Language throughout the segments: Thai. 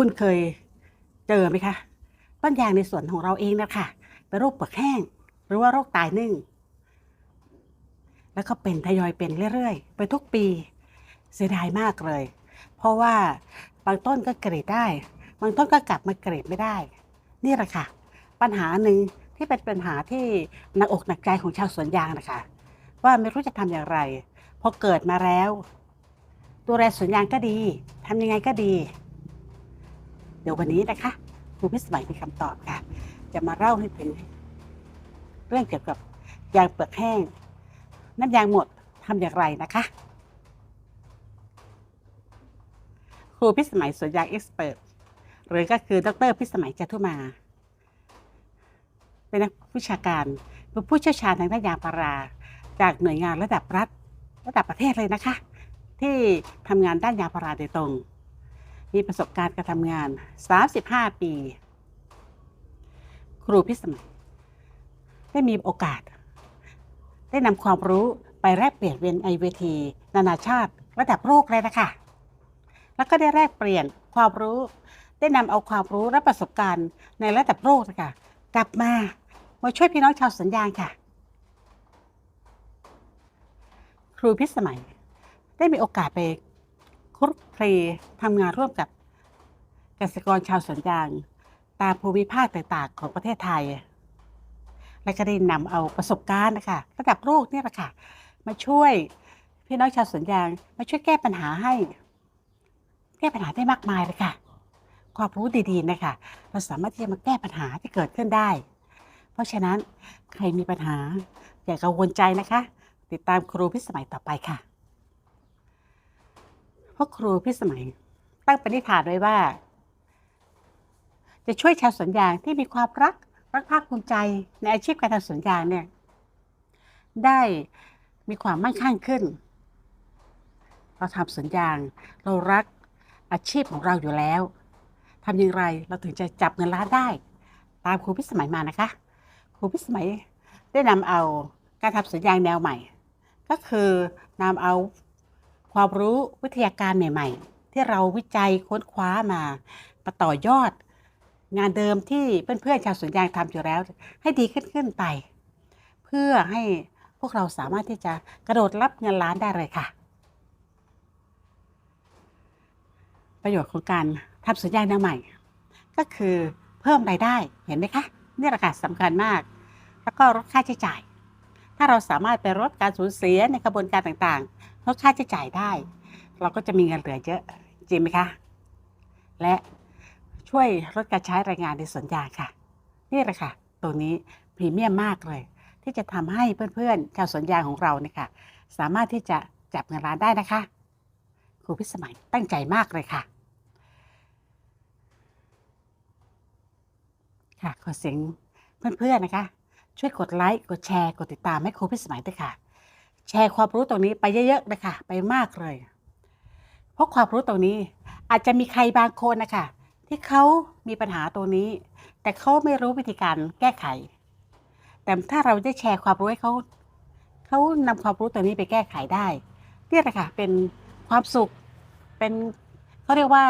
คุณเคยเจอไหมคะ ต้นยางในสวนของเราเองนะคะเป็นโรคเปลือกแห้ง หรือว่าโรคตายนึ่ง แล้วก็เป็นทยอยเป็นเรื่อยๆ ไปทุกปีเสียดายมากเลย เพราะว่าบางต้นก็กรีดได้ บางต้นก็กลับมากรีดไม่ได้ นี่แหละค่ะ ปัญหาหนึ่งที่เป็นปัญหาที่หนักอกหนักใจของชาวสวนยางนะคะ ว่าไม่รู้จะทำอย่างไรพอเกิดมาแล้วดูแลสวนยางก็ดีทำยังไงก็ดี ดี๋ยววันนี้นะคะครูพิสมัยมีคำตอบค่ะ จะมาเล่าให้ถึงเรื่องเกี่ยวกับยางเปลือกแห้ง น้ำยางหมดทำอย่างไรนะคะ ครูพิสมัยสวนยางเอ็กซ์เพรสหรือก็คือดรพิสมัยจตุมา เป็นนักวิชาการเป็นผู้เชี่ยวชาญทางด้านยางพารา จากหน่วยงานระดับรัฐ ระดับประเทศเลยนะคะ ที่ทำงานด้านยางพาราโดยตรง มีประสบการณ์การทำงาน 35 ปี ครูพิสมัยได้มีโอกาส ได้นำความรู้ไปแลกเปลี่ยนเวียนไอเวที นานาชาติ ระดับโลกเลยนะคะ แล้วก็ได้แลกเปลี่ยนความรู้ ได้นำเอาความรู้และประสบการณ์ในระดับโลกนะคะกลับมามาช่วยพี่น้องชาวสวนยางค่ะ ครูพิสมัยได้มีโอกาสไป คลุกคลีทำงานร่วมกับเกษตรกรชาวสวนยาง ตามภูมิภาคต่างๆ ของประเทศไทย และก็ได้นำเอาประสบการณ์นะคะระดับโลกเนี่ยแหละค่ะ มาช่วยพี่น้องชาวสวนยาง มาช่วยแก้ปัญหาให้ แก้ปัญหาได้มากมายเลยค่ะ ความรู้ดีๆนะคะเราสามารถที่จะมาแก้ปัญหาที่เกิดขึ้นได้ เพราะฉะนั้นใครมีปัญหาอย่ากังวลใจนะคะ ติดตามครูพิสมัยต่อไปค่ะ เพราะครูพิสมัย ตั้งปณิธานไว้ว่า จะช่วยชาวสวนยางที่มีความรักรักภาคภูมิใจในอาชีพการทำสวนยางเนี่ยได้มีความมั่งคั่งขึ้น เราทำสวนยาง เรารักอาชีพของเราอยู่แล้วทำอย่างไรเราถึงจะจับเงินล้านได้ ตามครูพิสมัยมานะคะ ครูพิสมัยได้นำเอาการทำสวนยางแนวใหม่ ก็คือนำเอา ความรู้วิทยาการใหม่ ๆ ที่เราวิจัยค้นคว้ามามาต่อยอด งานเดิมที่เพื่อนๆชาวสวนยางทำอยู่แล้ว ให้ดีขึ้นขึ้นไป เพื่อให้พวกเราสามารถที่จะกระโดดรับเงินล้านได้เลยค่ะ ประโยชน์ของการทำสวนยางแนวใหม่ ก็คือเพิ่มรายได้เห็นไหมคะนี่แหละค่ะสำคัญมาก แล้วก็ลดค่าใช้จ่าย ถ้าเราสามารถไปลดการสูญเสียในกระบวนการต่างๆลดค่าใช้จ่ายได้ เราก็จะมีเงินเหลือเยอะจริงไหมคะ และช่วยลดการใช้แรงงานในสวนยางค่ะ นี่แหละค่ะตัวนี้พรีเมียมมากเลย ที่จะทำให้เพื่อนๆชาวสวนยางของเราเนี่ยค่ะสามารถที่จะจับเงินล้านได้นะคะครูพิสมัยตั้งใจมากเลยค่ะ ค่ะขอเสียงเพื่อนๆนะคะ ช่วยกดไลค์กดแชร์กดติดตามให้ครูพิสมัยด้วยค่ะ แชร์ความรู้ตรงนี้ไปเยอะๆเลยค่ะ ไปมากเลย เพราะความรู้ตรงนี้อาจจะมีใครบางคนนะคะที่เขามีปัญหาตรงนี้ แต่เขาไม่รู้วิธีการแก้ไข แต่ถ้าเราได้แชร์ความรู้ให้เขาเขานำความรู้ตรงนี้ไปแก้ไขได้เนี่ยแหละค่ะเป็นความสุขเป็นเขาเรียกว่า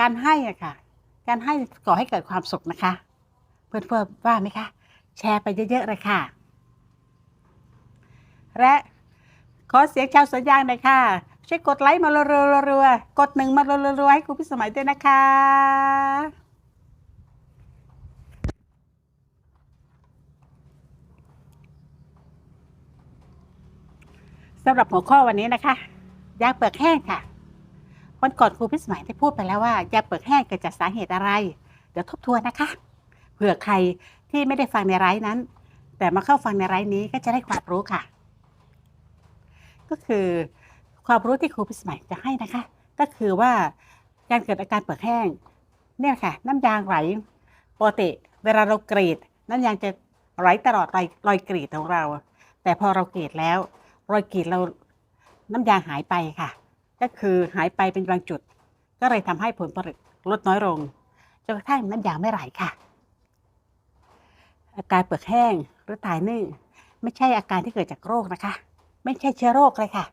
การให้อะค่ะ การให้ก่อให้เกิดความสุขนะคะ เพื่อนๆว่าไหมคะ แชร์ไปเยอะๆเลยค่ะ และขอเสียงชาวสวนยางหน่อยค่ะ ช่วยกดไลค์มารัวๆกดหนึ่งมารัวๆๆให้ครูพิสมัยด้วยนะคะสำหรับหัวข้อวันนี้นะคะยางเปลือกแห้งค่ะวันก่อนครูพิสมัยได้พูดไปแล้วว่ายางเปลือกแห้งเกิดจากสาเหตุอะไร เดี๋ยวทบทวนนะคะ เผื่อใครที่ไม่ได้ฟังในไลฟ์นั้น แต่มาเข้าฟังในไลฟ์นี้ก็จะได้ความรู้ค่ะ ก็คือความรู้ที่ครูพิสมัยจะให้นะคะ ก็คือว่าการเกิดอาการเปลือกแห้งเนี่ยค่ะ น้ำยางไหลปกติเวลาเรากรีด น้ำยางจะไหลตลอดรอยรอยกรีดของเรา แต่พอเรากรีดแล้ว รอยกรีดเราน้ำยางหายไปค่ะ ก็คือหายไปเป็นบางจุด ก็เลยทำให้ผลผลิตลดน้อยลงจนกระทั่งน้ำยางไม่ไหลค่ะ อาการเปลือกแห้งหรือตายนึ่ง ไม่ใช่อาการที่เกิดจากโรคนะคะ ไม่ใช่เชื้อโรคเลยค่ะ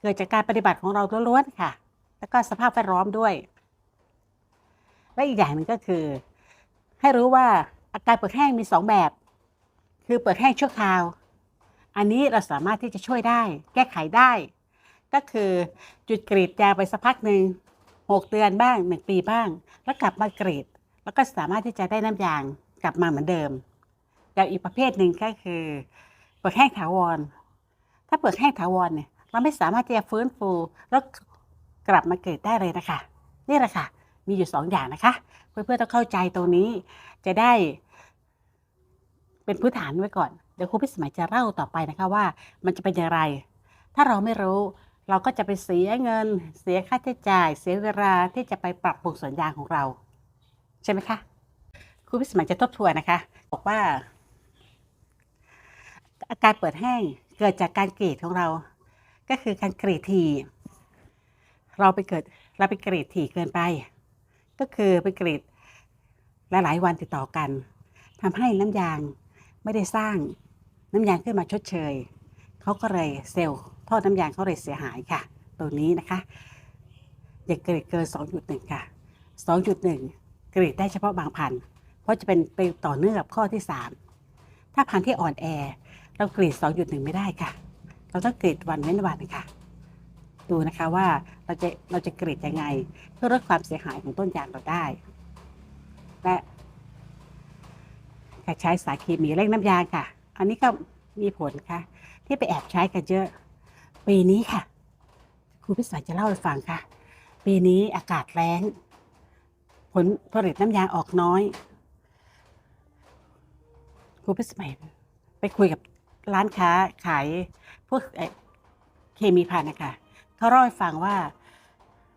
เกิดจากการปฏิบัติของเราล้วนๆค่ะ แล้วก็สภาพแวดล้อมด้วย และอีกอย่างหนึ่งก็คือ ให้รู้ว่าอาการเปลือกแห้งมีสองแบบ คือเปลือกแห้งชั่วคราว อันนี้เราสามารถที่จะช่วยได้ แก้ไขได้ ก็คือจุดกรีดยาไปสักพักหนึ่งหกเดือนบ้างหนึ่งปีบ้าง แล้วกลับมากรีด แล้วก็สามารถที่จะได้น้ำยางกลับมาเหมือนเดิม แต่อีกประเภทหนึ่งก็คือ เปลือกแห้งถาวร ถ้าเปลือกแห้งถาวรเนี่ยเราไม่สามารถที่จะฟื้นฟูแล้วกลับมาเกรีดได้เลยนะคะ นี่แหละค่ะ มีอยู่สองอย่างนะคะ เพื่อนๆต้องเข้าใจตรงนี้จะได้ เป็นพื้นฐานไว้ก่อน เดี๋ยวครูพิสมัยจะเล่าต่อไปนะคะว่า มันจะเป็นอย่างไร ถ้าเราไม่รู้เราก็จะไปเสียเงิน เสียค่าใช้จ่าย เสียเวลาที่จะไปปรับปรุงสวนยางของเรา ใช่ไหมคะครูพิสมัยจะทบทวนนะคะ บอกว่า อาการเปิดแห้งเกิดจากการกรีดของเรา ก็คือการกรีดทีเราไปเกิดเราไปกรีดถี่เกินไป ก็คือไปกรีดหลายๆวันติดต่อกันทำให้น้ำยางไม่ได้สร้างน้ำยางขึ้นมาชดเชยเขาก็เลยเซลล์ท่อน้ำยางเขาเลยเสียหายค่ะ ตัวนี้นะคะ อย่ากรีดเกิน 2.1 ค่ะ 2.1 กรีดได้เฉพาะบางพันธุ์เพราะจะเป็นไปต่อเนื่องกับข้อที่ 3 ถ้าพันธุ์ที่อ่อนแอ เรากรีด2.1ไม่ได้ค่ะ เราต้องกรีดวันเว้นวันค่ะ ดูนะคะว่าเราจะเราจะกรีดยังไง เพื่อลดความเสียหายของต้นยางเราได้ และการใช้สารเคมีเร่งน้ำยางค่ะ อันนี้ก็มีผลค่ะ ที่ไปแอบใช้กันเยอะ ปีนี้ค่ะ ครูพิสารจะเล่าให้ฟังค่ะ ปีนี้อากาศแล้งผลผลิตน้ำยางออกน้อยครูพิสมัยไปคุยกับ ร้านค้าขายพวกเคมีพันนะคะเขาเล่าให้ฟังว่า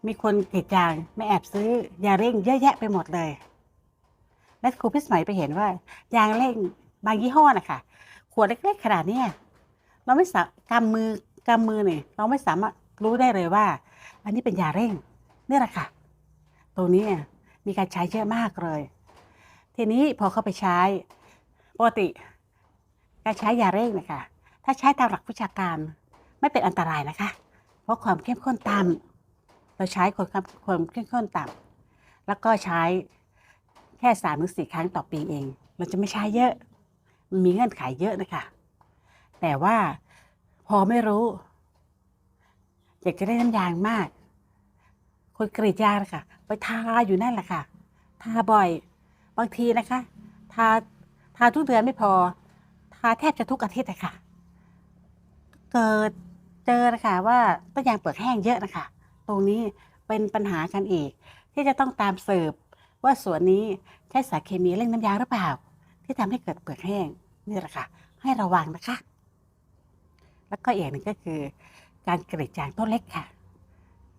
มีคนกรีดยางไม่แอบซื้อยาเร่งเยอะแยะไปหมดเลย และครูพิสมัยไปเห็นว่า ยางเร่งบางยี่ห้อนะคะขวดเล็กๆขนาดนี้เราไม่สามกำมือกำมือเนี่ยเราไม่สามารถรู้ได้เลยว่า อันนี้เป็นยาเร่งนี่แหละค่ะตรงนี้มีการใช้เยอะมากเลย ทีนี้พอเข้าไปใช้ปกติ การใช้ยาเร่งนะคะถ้าใช้ตามหลักวิชาการไม่เป็นอันตรายนะคะ เพราะความเข้มข้นต่ำเราใช้ความความเข้มข้นต่ำแล้วก็ใช้แค่สามถึงสี่ครั้งต่อปีเอง เราจะไม่ใช้เยอะมันมีเงื่อนไขเยอะนะคะ แต่ว่าพอไม่รู้ อยากจะได้น้ำยางมาก คนกรีดยางนะคะไปทาอยู่นั่นแหละค่ะ ทาบ่อย บางทีนะคะ ทาทาทุกเดือนไม่พอ ทาแทบจะทุกอาทิตย์เลยค่ะ เกิดเจอนะคะว่าต้นยางเปลือกแห้งเยอะนะคะ ตรงนี้เป็นปัญหากันอีก ที่จะต้องตามสืบว่าสวนนี้ใช้สารเคมีเร่งน้ำยางหรือเปล่า ที่ทำให้เกิดเปลือกแห้งนี่แหละค่ะ ให้ระวังนะคะ แล้วก็อีกหนึ่งก็คือ การกรีดยางต้นเล็กค่ะ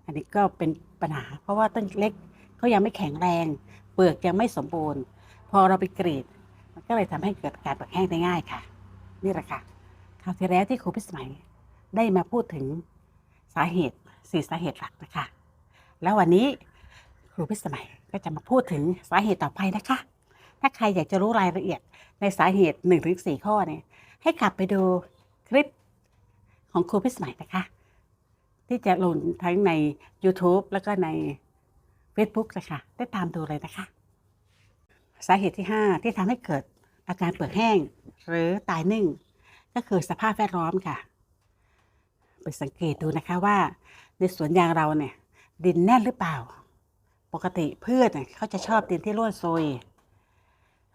อันนี้ก็เป็นปัญหา เพราะว่าต้นเล็กเขายังไม่แข็งแรง เปลือกยังไม่สมบูรณ์ พอเราไปกรีด มันก็เลยทำให้เกิดการเปลือกแห้งได้ง่ายค่ะ นี่แหละค่ะคราวที่แล้วที่ครูพิสมัยได้มาพูดถึงสาเหตุสี่สาเหตุหลักนะคะ แล้ววันนี้ครูพิสมัยก็จะมาพูดถึงสาเหตุต่อไปนะคะ ถ้าใครอยากจะรู้รายละเอียดในสาเหตุ1นถึงสข้อเนี่ยให้กลับไปดูคลิปของครูพิสมัยนะคะ ที่จะลงทั้งใน YouTube แล้วก็ใน Facebook นะคะได้ตามดูเลยนะคะ สาเหตุที่ 5 ที่ทำให้เกิดอาการเปลือกแห้ง หรือตายนึ่ง ก็คือสภาพแวดล้อมค่ะ ไปสังเกตดูนะคะว่า ในสวนยางเราเนี่ย ดินแน่นหรือเปล่า ปกติพืชเนี่ยเขาจะชอบดินที่ร่วนซุย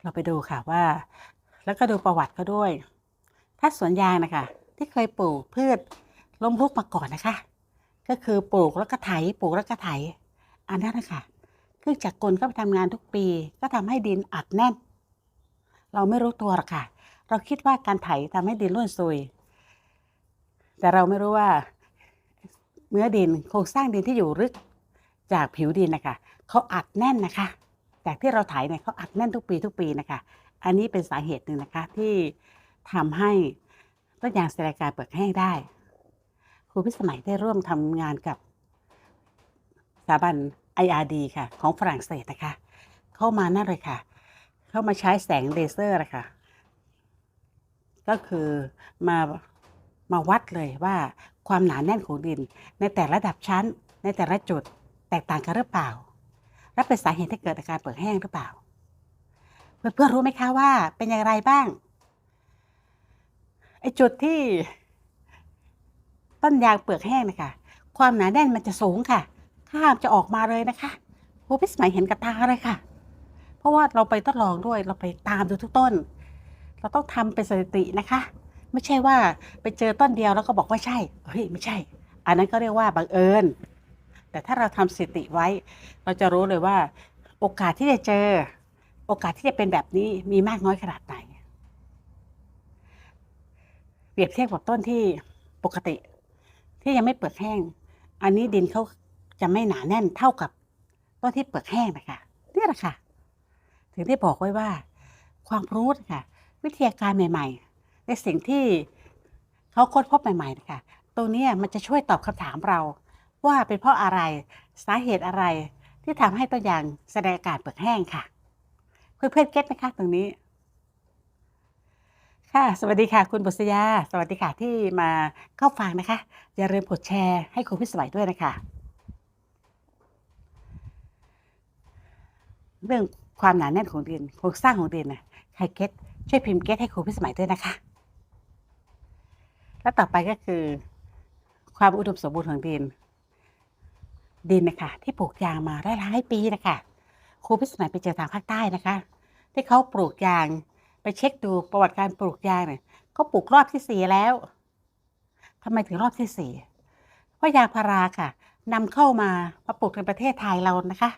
เราไปดูค่ะว่า แล้วก็ดูประวัติเขาด้วย ถ้าสวนยางนะคะ ที่เคยปลูกพืชล้มลุกมาก่อนนะคะ ก็คือปลูกแล้วก็ไถปลูกแล้วก็ไถอันนั้นนะคะเครื่องจักรกลก็ไปทำงานทุกปี ก็ทำให้ดินอัดแน่น เราไม่รู้ตัวหรอกค่ะ เราคิดว่าการไถทำให้ดินร่วนซุย แต่เราไม่รู้ว่า เนื้อดินโครงสร้างดินที่อยู่ลึกจากผิวดินนะคะเขาอัดแน่นนะคะจากที่เราไถเนี่ยเขาอัดแน่นทุกปีทุกปีนะคะ อันนี้เป็นสาเหตุหนึ่งนะคะที่ทำให้ต้นยางเซรากาเปลือกแห้งได้ครูพิสมัยได้ร่วมทำงานกับสถาบัน IRD ค่ะ ของฝรั่งเศสนะคะ เข้ามานั่นเลยค่ะ เข้ามาใช้แสงเลเซอร์นะคะ ก็คือมามาวัดเลยว่าความหนาแน่นของดิน ในแต่ละระดับชั้น ในแต่ละจุดแตกต่างกันหรือเปล่า และเป็นสาเหตุที่เกิดอาการเปลือกแห้งหรือเปล่า เพื่อนๆรู้ไหมคะว่าเป็นอย่างไรบ้างไอ้จุดที่ต้นยางเปลือกแห้งนะคะความหนาแน่นมันจะสูงค่ะ ข้ามจะออกมาเลยนะคะโอ้พี่สมัยเห็นกับตาเลยค่ะ เพราะว่าเราไปทดลองด้วยเราไปตามดูทุกต้น เราต้องทำเป็นสถิตินะคะ ไม่ใช่ว่าไปเจอต้นเดียวแล้วก็บอกว่าใช่เฮ้ยไม่ใช่ อันนั้นก็เรียกว่าบังเอิญ แต่ถ้าเราทำสถิติไว้ เราจะรู้เลยว่า โอกาสที่จะเจอ โอกาสที่จะเป็นแบบนี้มีมากน้อยขนาดไหนเปรียบเทียบกับต้นที่ปกติ ที่ยังไม่เปลือกแห้ง อันนี้ดินเขาจะไม่หนาแน่นเท่ากับต้นที่เปลือกแห้งนะคะนี่แหละค่ะ ถึงได้บอกไว้ว่า ความรู้นะคะ วิทยาการใหม่ๆ ในสิ่งที่เขาค้นพบใหม่ๆนะคะตรงเนี้มันจะช่วยตอบคำถามเรา ว่าเป็นเพราะอะไรสาเหตุอะไรที่ทำให้ต้นยางแสดงอาการเปลือกแห้งค่ะ เพื่อนๆเก็ตไหมคะตรงนี้ค่ะ สวัสดีค่ะ คุณบุษยา สวัสดีค่ะที่มาเข้าฟังนะคะ อย่าลืมกดแชร์ให้คุณพิสมัยด้วยนะคะ เรื่องความหนาแน่นของดินโครงสร้างของดินนะใครเก็ต ช่วยพิมพ์เก็ตให้ครูพิสมัยด้วยนะคะ แล้วต่อไปก็คือ ความอุดมสมบูรณ์ของดิน ดินนะคะที่ปลูกยางมาได้หลายปีนะคะครูพิสมัยไปเจอทางภาคใต้นะคะ ที่เขาปลูกยางไปเช็คดูประวัติการปลูกยางเนี่ยเขาปลูกรอบที่สี่แล้วทำไมถึงรอบที่สี่เพราะยางพาราค่ะนำเข้ามามาปลูกในประเทศไทยเรานะคะ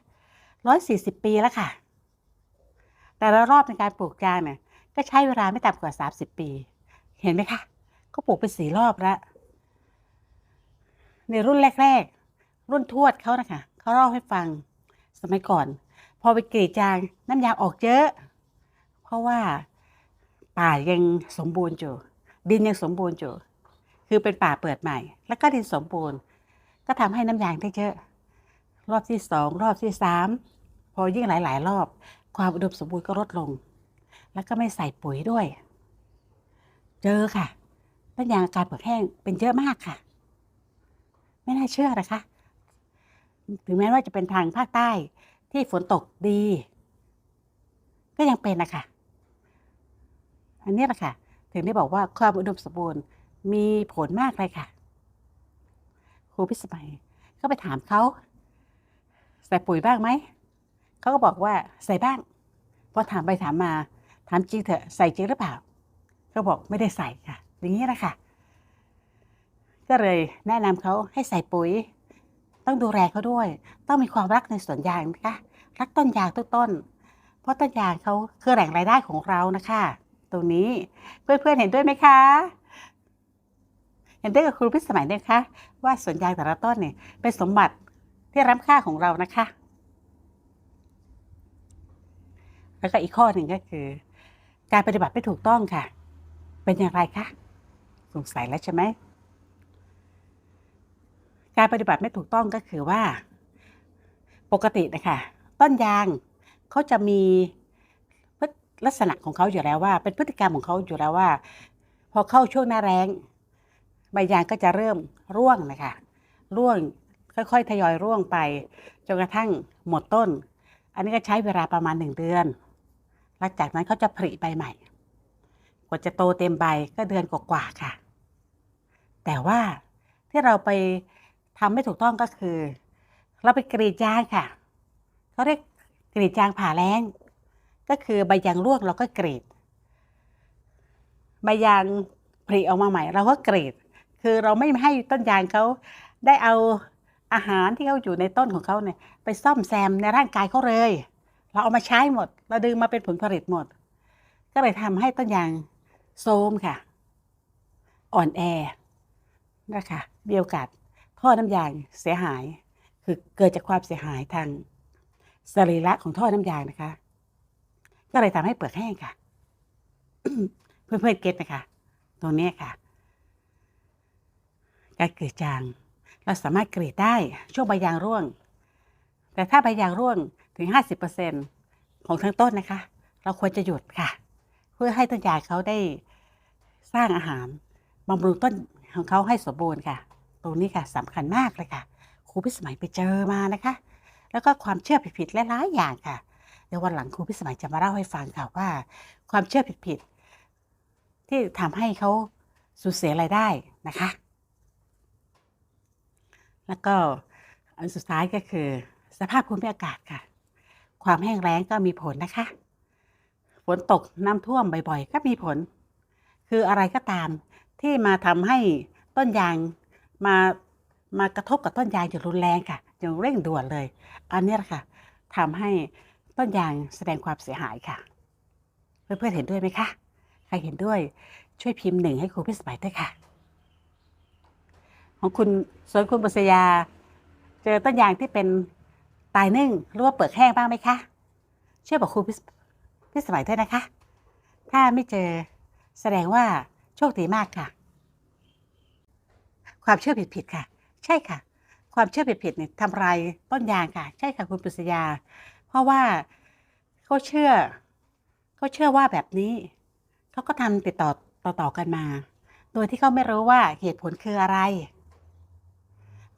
ร้อยสี่สิบปีแล้วค่ะ แต่ละรอบในการปลูกยางเนี่ย ก็ใช้เวลาไม่ต่ำกว่าสามสิบปี เห็นไหมคะเขาปลูกไปสี่รอบแล้ว ในรุ่นแรก ๆ รุ่นทวดเขานะคะเขาเล่าให้ฟังสมัยก่อน พอไปกรีดยางน้ำยางออกเยอะ เพราะว่าป่ายังสมบูรณ์อยู่ดินยังสมบูรณ์อยู่คือเป็นป่าเปิดใหม่ แล้วก็ดินสมบูรณ์ ก็ทำให้น้ำยางได้เยอะ รอบที่สองรอบที่สามพอยิ่งหลาย ๆ รอบ ความอุดมสมบูรณ์ก็ลดลง แล้วก็ไม่ใส่ปุ๋ยด้วย เจอค่ะต้นยางอาการเปลือกแห้งเป็นเยอะมากค่ะ ไม่น่าเชื่อนะคะ ถึงแม้ว่าจะเป็นทางภาคใต้ที่ฝนตกดี ก็ยังเป็นนะคะอันนี้แหละค่ะ ถึงได้บอกว่าความอุดมสมบูรณ์มีผลมากเลยค่ะ ครูพิสมัยก็ไปถามเขาใส่ปุ๋ยบ้างไหม เขาก็บอกว่าใส่บ้าง พอถามไปถามมา ถามจริงเถอะใส่จริงหรือเปล่าก็บอกไม่ได้ใส่ค่ะ อย่างนี้แหละค่ะ ก็เลยแนะนำเขาให้ใส่ปุ๋ย ต้องดูแลเขาด้วย ต้องมีความรักในสวนยางนะคะ รักต้นยางทุกต้น เพราะต้นยางเขาคือแหล่งรายได้ของเรานะคะ ตรงนี้เพื่อนๆเห็นด้วยไหมคะเห็นด้วยกับครูพิสมัยเนี่ยคะว่าสวนยางแต่ละต้นเนี่ยเป็นสมบัติที่ล้ำค่าของเรานะคะ แล้วก็อีกข้อหนึ่งก็คือ การปฏิบัติไม่ถูกต้องค่ะ เป็นอย่างไรคะสงสัยแล้วใช่ไหมการปฏิบัติไม่ถูกต้องก็คือว่า ปกตินะคะต้นยางเขาจะมีลักษณะของเขาอยู่แล้วว่า เป็นพฤติกรรมของเขาอยู่แล้วว่า พอเข้าช่วงหน้าแรงใบยางก็จะเริ่มร่วงนะคะร่วงค่อยๆ ทยอยร่วงไปจนกระทั่งหมดต้น อันนี้ก็ใช้เวลาประมาณหนึ่งเดือน หลังจากนั้นเขาจะผลิใบใหม่กว่าจะโตเต็มใบก็เดือนกว่าๆค่ะ แต่ว่าที่เราไปทำไม่ถูกต้องก็คือ เราไปกรีดยางค่ะเขาเรียกกรีดยางผ่าแรงก็คือใบยางร่วงเราก็กรีด ใบยางผลิออกมาใหม่ เราก็กรีด คือเราไม่ให้ต้นยางเขาได้เอาอาหารที่เขาอยู่ในต้นของเขาเนี่ยไปซ่อมแซมในร่างกายเขาเลย เราเอามาใช้หมด เราดึงมาเป็นผลผลิตหมด ก็เลยทำให้ต้นยางโทรมค่ะ อ่อนแอนะคะมีโอกาสท่อน้ำยางเสียหาย คือเกิดจากความเสียหายทางสรีระของท่อน้ำยางนะคะ ก็เลยทำให้เปลือกแห้งค่ะ เพื่อนๆเก็ตไหมคะ ตรงนี้ค่ะ การกรีดยาง เราสามารถกรีดได้ช่วงใบยางร่วง แต่ถ้าใบยางร่วง ถึง 50%ของทั้งต้นนะคะ เราควรจะหยุดค่ะ เพื่อให้ต้นยางเขาได้สร้างอาหารบำรุงต้นของเขาให้สมบูรณ์ค่ะ ตรงนี้ค่ะสำคัญมากเลยค่ะครูพิสมัยไปเจอมานะคะ แล้วก็ความเชื่อผิดๆหลายๆอย่างค่ะเดี๋ยววันหลังครูพิสมัยจะมาเล่าให้ฟังค่ะว่า ความเชื่อผิดๆที่ทำให้เขาสูญเสียรายได้นะคะ แล้วก็อันสุดท้ายก็คือสภาพภูมิอากาศค่ะ ความแห้งแล้งก็มีผลนะคะ ฝนตกน้ำท่วมบ่อยๆ ก็มีผล คืออะไรก็ตามที่มาทำให้ต้นยางมามากระทบกับต้นยางอย่างรุนแรงค่ะอย่างเร่งด่วนเลย อันนี้ละค่ะทำให้ต้นยางแสดงความเสียหายค่ะ เพื่อนๆเห็นด้วยไหมคะ ใครเห็นด้วยช่วยพิมพ์หนึ่งให้ครูพิสมัยด้วยค่ะ ของคุณสวนคุณบุษยา เจอต้นยางที่เป็น ตายนึ่งหรือว่าเปลือกแห้งบ้างไหมคะ ช่วยบอกครูพิสพิสมัยด้วยนะคะ ถ้าไม่เจอแสดงว่าโชคดีมากค่ะ ความเชื่อผิดๆค่ะ ใช่ค่ะ ความเชื่อผิดๆเนี่ยทำลายต้นยางค่ะ ใช่ค่ะคุณปุษยา เพราะว่าเขาเชื่อเขาเชื่อว่าแบบนี้เขาก็ทำติดต่อต่อๆกันมา โดยที่เขาไม่รู้ว่าเหตุผลคืออะไร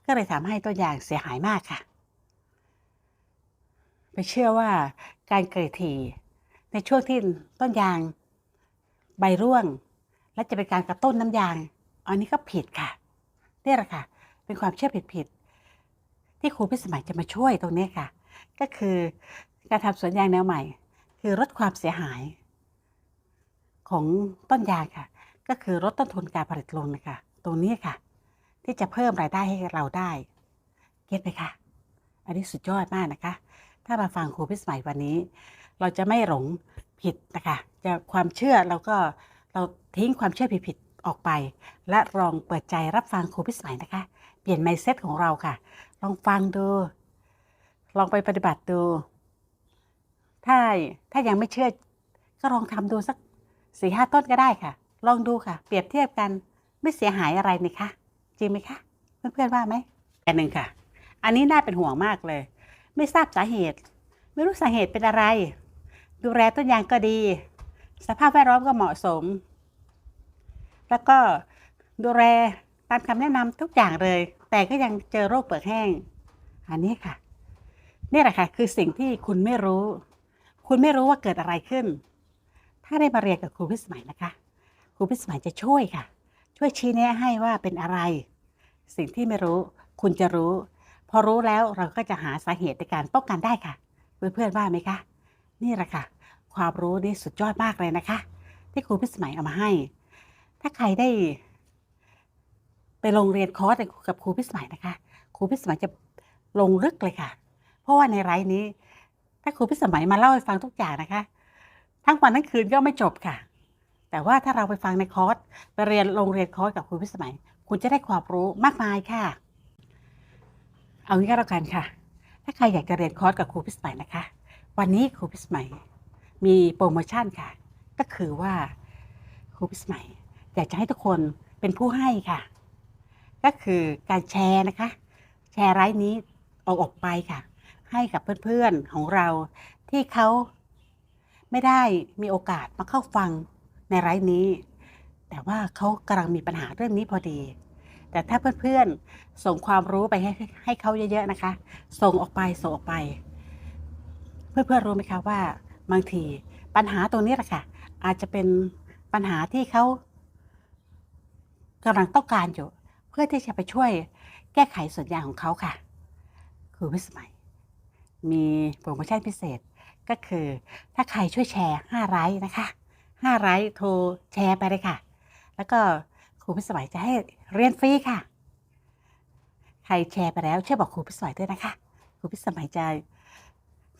ก็เลยทำให้ต้นยางเสียหายมากค่ะ ไปเชื่อว่าการเกรดทีในช่วงที่ต้นยางใบร่วง และจะเป็นการกระตุ้นน้ำยาง อันนี้ก็ผิดค่ะนี่แหละค่ะ เป็นความเชื่อผิดๆที่ครูพิสมัยจะมาช่วยตรงนี้ค่ะ ก็คือการทำสวนยางแนวใหม่ คือลดความเสียหาย ของต้นยางค่ะ ก็คือลดต้นทุนการผลิตลงนะคะตรงนี้ค่ะ ที่จะเพิ่มรายได้ให้เราได้ เก็ตไหมคะอันนี้สุดยอดมากนะคะ ถ้ามาฟังครูพิสมัยวันนี้ เราจะไม่หลงผิดนะคะจะความเชื่อเราก็เราทิ้งความเชื่อผิดๆออกไป และลองเปิดใจรับฟังครูพิสมัยนะคะ เปลี่ยนไมเซ็ตของเราค่ะ ลองฟังดู ลองไปปฏิบัติดู ถ้าถ้ายังไม่เชื่อ ก็ลองทำดูสักสี่ห้าต้นก็ได้ค่ะ ลองดูค่ะ เปรียบเทียบกันไม่เสียหายอะไรนี่คะจริงไหมคะเพื่อนๆว่าไหมอันหนึ่งค่ะ อันนี้น่าเป็นห่วงมากเลย ไม่ทราบสาเหตุ ไม่รู้สาเหตุเป็นอะไร ดูแลต้นยางก็ดี สภาพแวดล้อมก็เหมาะสม แล้วก็ดูแลตามคำแนะนำทุกอย่างเลย แต่ก็ยังเจอโรคเปลือกแห้ง อันนี้ค่ะ นี่แหละค่ะ คือสิ่งที่คุณไม่รู้ คุณไม่รู้ว่าเกิดอะไรขึ้น ถ้าได้มาเรียนกับครูพิสมัยนะคะ ครูพิสมัยจะช่วยค่ะ ช่วยชี้แนะให้ว่าเป็นอะไร สิ่งที่ไม่รู้ คุณจะรู้ พอรู้แล้วเราก็จะหาสาเหตุในการป้องกันได้ค่ะเพื่อนๆว่าไหมคะ นี่แหละค่ะ ความรู้นี่สุดยอดมากเลยนะคะ ที่ครูพิสมัยเอามาให้ ถ้าใครได้ ไปลงเรียนคอร์สกับครูพิสมัยนะคะ ครูพิสมัยจะลงลึกเลยค่ะ เพราะว่าในไลฟ์นี้ ถ้าครูพิสมัยมาเล่าให้ฟังทุกอย่างนะคะ ทั้งวันทั้งคืนก็ไม่จบค่ะ แต่ว่าถ้าเราไปฟังในคอร์สไปเรียนโรงเรียนคอร์สกับครูพิสมัย คุณจะได้ความรู้มากมายค่ะ เอางี้ก็แล้วกันค่ะ ถ้าใครอยากจะเรียนคอร์สกับครูพิสมัยนะคะ วันนี้ครูพิสมัยมีโปรโมชั่นค่ะ ก็คือว่าครูพิสมัยอยากจะให้ทุกคนเป็นผู้ให้ค่ะ ก็คือการแชร์นะคะ แชร์ไลฟ์นี้ออกออกไปค่ะ ให้กับเพื่อนๆของเราที่เขาไม่ได้มีโอกาสมาเข้าฟังในไลฟ์นี้ แต่ว่าเขากำลังมีปัญหาเรื่องนี้พอดี แต่ถ้าเพื่อนๆ ส่งความรู้ไปให้ให้เขาเยอะๆนะคะ ส่งออกไปส่งออกไป เพื่อนๆรู้ไหมคะว่า บางทีปัญหาตรงนี้แหละค่ะ อาจจะเป็นปัญหาที่เขากำลังต้องการอยู่ เพื่อที่จะไปช่วยแก้ไขส่วนยางของเขาค่ะครูพิสมัย มีโปรโมชั่นพิเศษก็คือ ถ้าใครช่วยแชร์ 5 ไลค์นะคะ 5 ไลค์โทรแชร์ไปเลยค่ะ แล้วก็ ครูพิสมัยจะให้เรียนฟรีค่ะ ใครแชร์ไปแล้วช่วยบอกครูพิสมัยด้วยนะคะ ครูพิสมัยจะ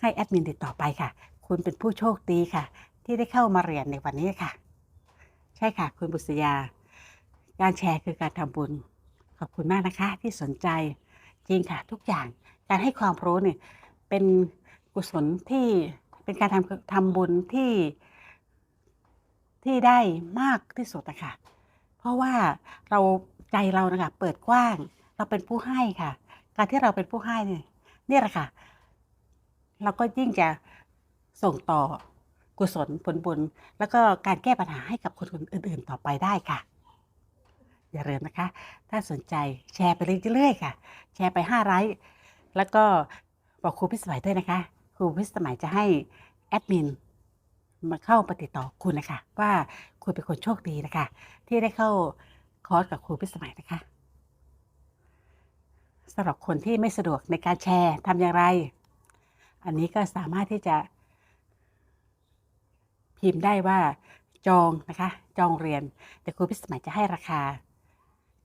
ให้แอดมินติดต่อไปค่ะ คุณเป็นผู้โชคดีค่ะ ที่ได้เข้ามาเรียนในวันนี้ค่ะ ใช่ค่ะ คุณบุษยา การแชร์คือการทำบุญ ขอบคุณมากนะคะที่สนใจจริงค่ะ ทุกอย่างการให้ความรู้เนี่ยเป็นกุศลที่เป็นการทำทำบุญที่ที่ได้มากที่สุดนะคะ เพราะว่าเราใจเรานะคะเปิดกว้าง เราเป็นผู้ให้ค่ะ การที่เราเป็นผู้ให้เนี่ยนี่แหละค่ะ เราก็ยิ่งจะส่งต่อกุศลผลบุญ แล้วก็การแก้ปัญหาให้กับคนอื่น ๆ ต่อไปได้ค่ะ อย่าลืมนะคะ ถ้าสนใจแชร์ไปเรื่อยๆค่ะ แชร์ไป5ไลค์แล้วก็บอกครูพิสมัยด้วยนะคะ ครูพิสมัยจะให้แอดมิน มาเข้าปฏิดต่อคุณนะคะ ว่าคุณเป็นคนโชคดีนะคะ ที่ได้เข้าคอร์สกับครูพิสมัยนะคะสำหรับคนที่ไม่สะดวกในการแชร์ทำอย่างไร อันนี้ก็สามารถที่จะพิมพ์ได้ว่าจองนะคะ จองเรียน แต่ครูพิสมัยจะให้ราคา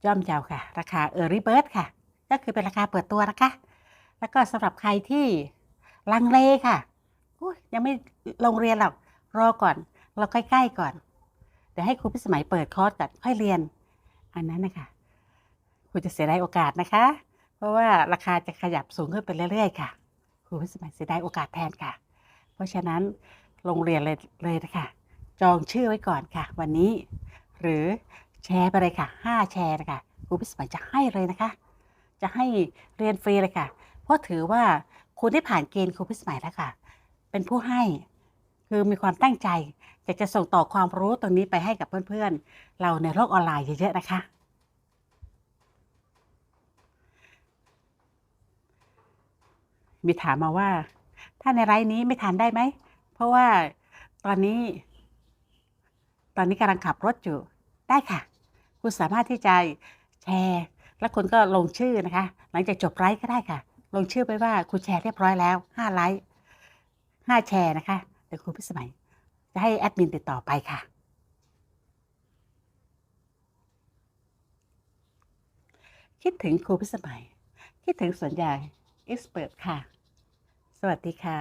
ย่อมเยาวค่ะ ราคา Early Bird ค่ะ ก็คือเป็นราคาเปิดตัวนะคะ แล้วก็สำหรับใครที่ลังเลค่ะยยังไม่ลงเรียนหรอก รอก่อน เราใกล้ๆก่อน เดี๋ยวให้ครูพิสมัยเปิดคอร์สก่อนค่อยเรียน อันนั้นนะคะคุณจะเสียดายโอกาสนะคะ เพราะว่าราคาจะขยับสูงขึ้นไปเรื่อยๆ ค่ะครูพิสมัยเสียดายโอกาสแทนค่ะ เพราะฉะนั้นลงเรียนเลยเลยนะคะจองชื่อไว้ก่อนค่ะ วันนี้ หรือแชร์ไปเลยค่ะ5แชร์นะคะครูพิสมัยจะให้เลยนะคะ จะให้เรียนฟรีเลยค่ะ เพราะถือว่าคุณได้ผ่านเกณฑ์ครูพิสมัยแล้วค่ะ เป็นผู้ให้ คือมีความตั้งใจอยากจะส่งต่อความรู้ตรงนี้ไปให้กับเพื่อนๆ เราในโลกออนไลน์เยอะๆนะคะ มีถามมาว่า ถ้าในไลน์นี้ไม่ทานได้ไหม เพราะว่าตอนนี้ ตอนนี้กำลังขับรถอยู่ได้ค่ะ คุณสามารถที่จะแชร์ แล้วคุณก็ลงชื่อนะคะ หลังจากจบไลฟ์ก็ได้ค่ะ ลงชื่อไปว่าคุณแชร์เรียบร้อยแล้ว5ไลฟ์5แชร์นะคะ เดี๋ยวครูพิสมัย จะให้แอดมินติดต่อไปค่ะ คิดถึงครูพิสมัย คิดถึงสวนยางเอ็กซ์เปิดค่ะ สวัสดีค่ะ